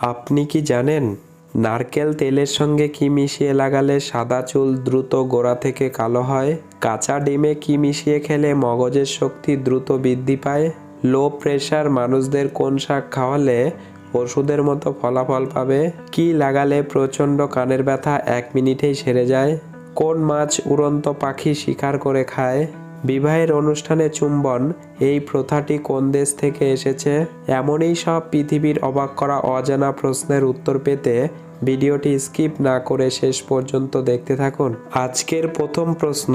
আপনি কি জানেন নারকেল তেলের সঙ্গে কি মিশিয়ে লাগালে সাদা চুল দ্রুত গোড়া থেকে কালো হয়? কাঁচা ডিমে কি মিশিয়ে খেলে মগজের শক্তি দ্রুত বৃদ্ধি পায়? লো প্রেশার মানুষদের কোন শাক খাওয়ালে ওষুধের মতো ফলাফল পাবে? কি লাগালে প্রচণ্ড কানের ব্যথা এক মিনিটেই সেরে যায়? কোন মাছ উড়ন্ত পাখি শিকার করে খায়? বিবাহের অনুষ্ঠানে চুম্বন, এই প্রথাটি কোন দেশ থেকে এসেছে? এমনই সব পৃথিবীর অবাক করা অজানা প্রশ্নের উত্তর পেতে ভিডিওটি স্কিপ না করে শেষ পর্যন্ত দেখতে থাকুন। আজকের প্রথম প্রশ্ন,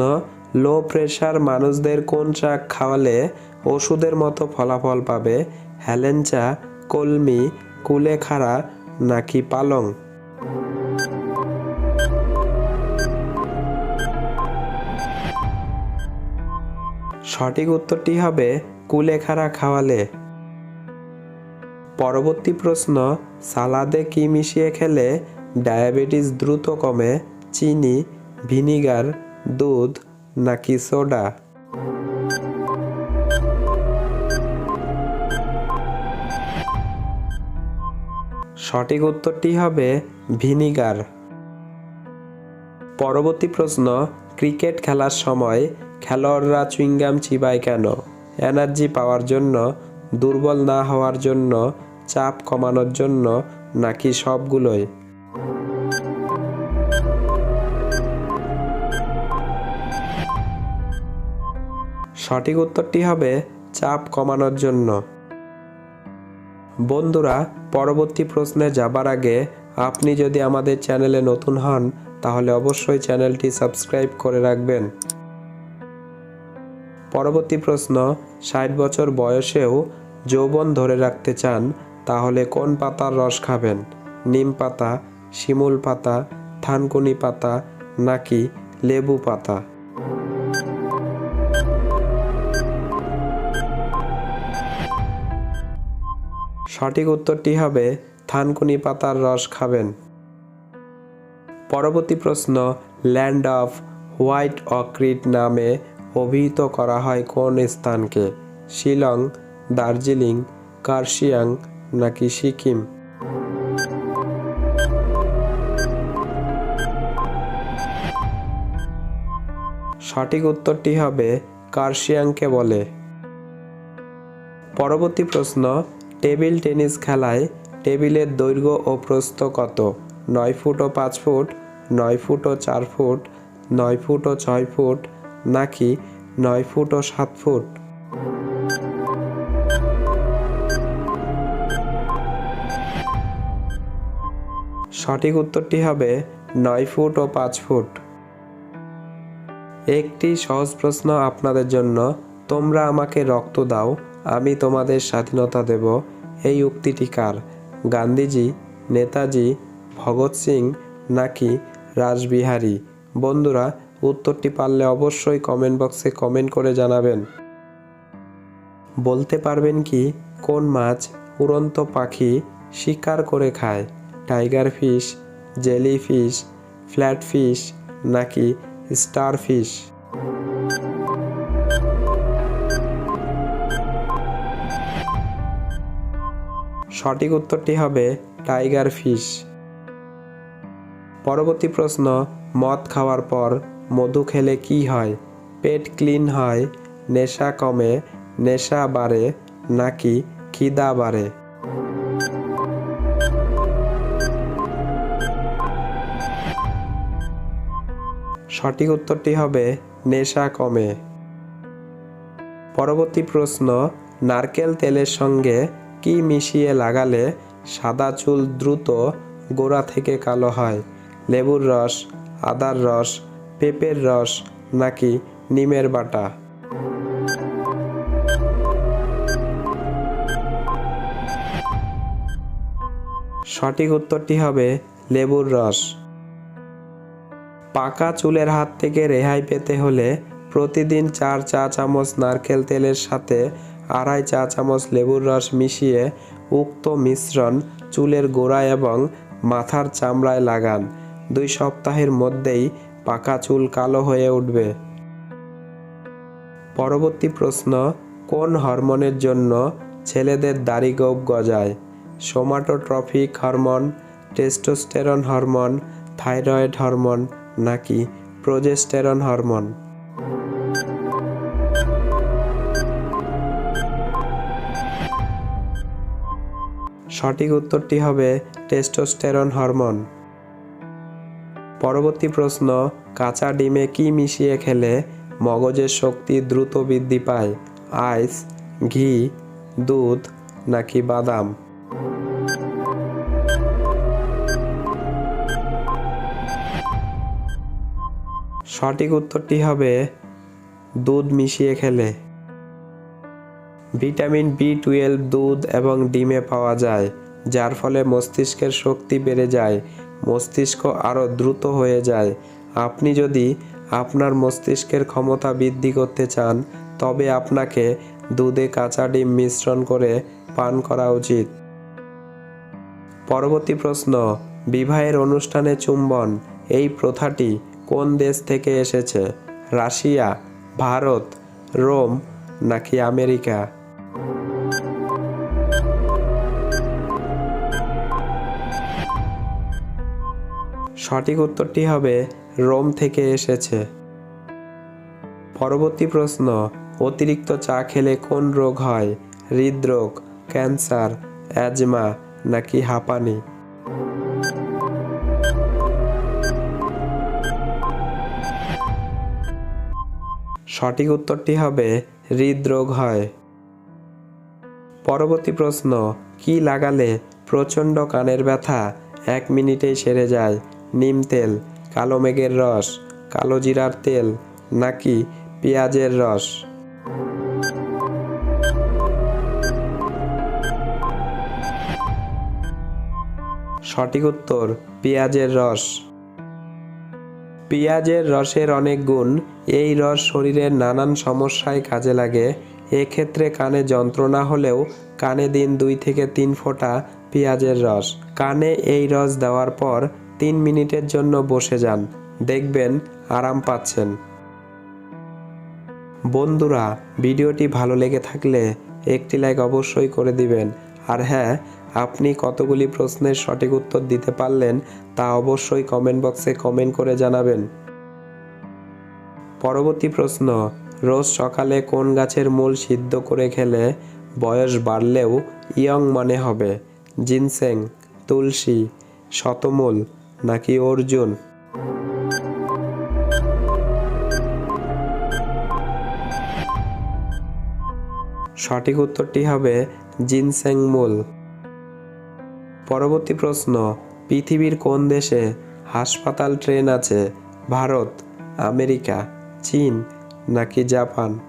লো প্রেশার মানুষদের কোন শাক খাওয়ালে ওষুধের মতো ফলাফল পাবে? হ্যালেঞ্চা, কলমি, কুলেখাড়া নাকি পালং? সঠিক উত্তরটি হবে কুলেখাড়া খাওয়ালে। পরবর্তী প্রশ্ন, সালাদে কি মিশিয়ে খেলে ডায়াবেটিস দ্রুত কমে, চিনি, ভিনিগার, দুধ নাকি সোডা? সঠিক উত্তরটি হবে ভিনিগার। পরবর্তী প্রশ্ন, ক্রিকেট খেলার সময় খেলোয়াড়রা চুইংগাম চিবায় কেন? এনার্জি পাওয়ার জন্য, দুর্বল না হওয়ার জন্য, চাপ কমানোর জন্য নাকি সবগুলোই? সঠিক উত্তরটি হবে চাপ কমানোর জন্য। বন্ধুরা, পরবর্তী প্রশ্নে যাবার আগে আপনি যদি আমাদের চ্যানেলে নতুন হন, তাহলে অবশ্যই চ্যানেলটি সাবস্ক্রাইব করে রাখবেন। পরবর্তী প্রশ্ন, ষাট বছর বয়সেও যৌবন ধরে রাখতে চান, তাহলে কোন পাতার রস খাবেন? নিম পাতা, শিমুল পাতা, থানকুনি পাতা, নাকি লেবু পাতা? সঠিক উত্তরটি হবে, থানকুনি পাতার রস খাবেন। পরবর্তী প্রশ্ন, ল্যান্ড অফ হোয়াইট অক্রিট নামে অভিহিত করা হয় কোন স্থানকে? শিলং, দার্জিলিং, কার্শিয়াং নাকি সিকিম? সঠিক উত্তরটি হবে কার্শিয়াংকে বলে। পরবর্তী প্রশ্ন, টেবিল টেনিস খেলায় টেবিলের দৈর্ঘ্য ও প্রস্থ কত? নয় ফুট ও পাঁচ ফুট, নয় ফুট ও চার ফুট, নয় ফুট ও ছয় ফুট নাকি নয় ফুট ও সাত ফুট? সঠিক উত্তরটি হবে নয় ফুট ও পাঁচ ফুট। একটি সহজ প্রশ্ন আপনাদের জন্য। তোমরা আমাকে রক্ত দাও, আমি তোমাদের স্বাধীনতা দেব। এই উক্তিটি কার? গান্ধীজি, নেতাজি, ভগৎ সিং নাকি রাসবিহারী? বন্ধুরা উত্তরটি পারলে অবশ্যই কমেন্ট বক্সে কমেন্ট করে জানাবেন। বলতে পারবেন কি, কোন মাছ উড়ন্ত পাখি শিকার করে খায়? Tiger fish jelly fish flat fish নাকি স্টার ফিশ সঠিক উত্তরটি হবে টাইগার ফিশ পরবর্তী প্রশ্ন, মদ খাওয়ার পর মধু খেলে কি হয়? পেট ক্লিন হয়, নেশা কমে, নেশা বাড়ে, নাকি খিদা বাড়ে? সঠিক উত্তরটি হবে, নেশা কমে। পরবর্তী প্রশ্ন, নারকেল তেলের সঙ্গে কি মিশিয়ে লাগালে সাদা চুল দ্রুত গোড়া থেকে কালো হয়? লেবুর রস, আদার রস পেঁপের রস নাকি নিমের বাটা? সঠিক উত্তরটি হবে লেবুর রস। পাকা চুলের হাত থেকে রেহাই পেতে হলে প্রতিদিন চার চা চামচ নারকেল তেলের সাথে আড়াই চা চামচ লেবুর রস মিশিয়ে উক্ত মিশ্রণ চুলের গোড়া এবং মাথার চামড়ায় লাগান। দুই সপ্তাহের মধ্যেই পাকা চুল কালো হয়ে উঠবে। পরবর্তী প্রশ্ন, কোন হরমোনের জন্য ছেলেদের দাড়ি গোপ গজায়? Somatotrophic hormone, testosterone hormone, thyroid hormone নাকি প্রোজেস্টেরন হরমোন? সঠিক উত্তরটি হবে টেস্টোস্টেরন হরমোন। পরবর্তী প্রশ্ন কাঁচা ডিমে কি মিশিয়ে খেলে মগজের শক্তি দ্রুত বৃদ্ধি পায়? আইস, ঘি, দুধ নাকি বাদাম? সঠিক উত্তরটি হবে দুধ মিশিয়ে খেলে। ভিটামিন বি টুয়েলভ দুধ এবং ডিমে পাওয়া যায়, যার ফলে মস্তিষ্কের শক্তি বেড়ে যায়, মস্তিষ্ক আরও দ্রুত হয়ে যায়। আপনি যদি আপনার মস্তিষ্কের ক্ষমতা বৃদ্ধি করতে চান, তবে আপনাকে দুধে কাঁচা ডিম মিশ্রণ করে পান করা উচিত। পরবর্তী প্রশ্ন, বিবাহের অনুষ্ঠানে চুম্বন, এই প্রথাটি কোন দেশ থেকে এসেছে? রাশিয়া, ভারত, রোম, নাকি আমেরিকা? সঠিক উত্তরটি হবে রোম থেকে এসেছে। পরবর্তী প্রশ্ন, অতিরিক্ত চা খেলে কোন রোগ হয়? হৃদরোগ, ক্যান্সার, অ্যাজমা, নাকি হাঁপানি? সঠিক উত্তরটি হবে, হৃদরোগ হয়। পরবর্তী প্রশ্ন, কি লাগালে প্রচণ্ড কানের ব্যথা এক মিনিটেই সেরে যায়? নিম তেল কালো মেঘের রস, কালো জিরার তেল, নাকি পেঁয়াজের রস? সঠিক উত্তর, পেঁয়াজের রস। পেঁয়াজের রসের অনেক গুণ এই রস শরীরের নানান সমস্যায় কাজে লাগে। এক্ষেত্রে কানে যন্ত্রণা হলেও কানে দিন দুই থেকে তিন ফোঁটা পেঁয়াজের রস। কানে এই রস দেওয়ার পর তিন মিনিটের জন্য বসে যান। দেখবেন আরাম পাচ্ছেন। বন্ধুরা, ভিডিওটি ভালো লেগে থাকলে একটি লাইক অবশ্যই করে দিবেন। আর হ্যাঁ আপনি কতগুলি প্রশ্নের সঠিক উত্তর দিতে পারলেন তা অবশ্যই কমেন্ট বক্সে কমেন্ট করে জানাবেন। পরবর্তী প্রশ্ন, রোজ সকালে কোন গাছের মূল সিদ্ধ করে খেলে বয়স বাড়লেও ইয়ং মনে হবে? জিনসেং, তুলসী, শতমূল নাকি অর্জুন? সঠিক উত্তরটি হবে জিনসেং মূল। পরবর্তী প্রশ্ন, পৃথিবীর কোন দেশে হাসপাতাল ট্রেন আছে? ভারত, আমেরিকা, চীন নাকি জাপান?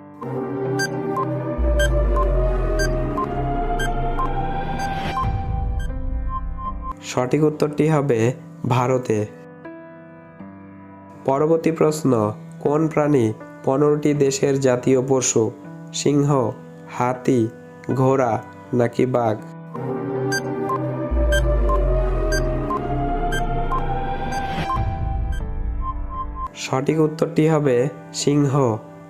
সঠিক উত্তরটি হবে ভারতে। পরবর্তী প্রশ্ন, কোন প্রাণী পনেরোটি দেশের জাতীয় পশু? সিংহ, হাতি, ঘোড়া নাকি বাঘ? সঠিক উত্তরটি হবে সিংহ।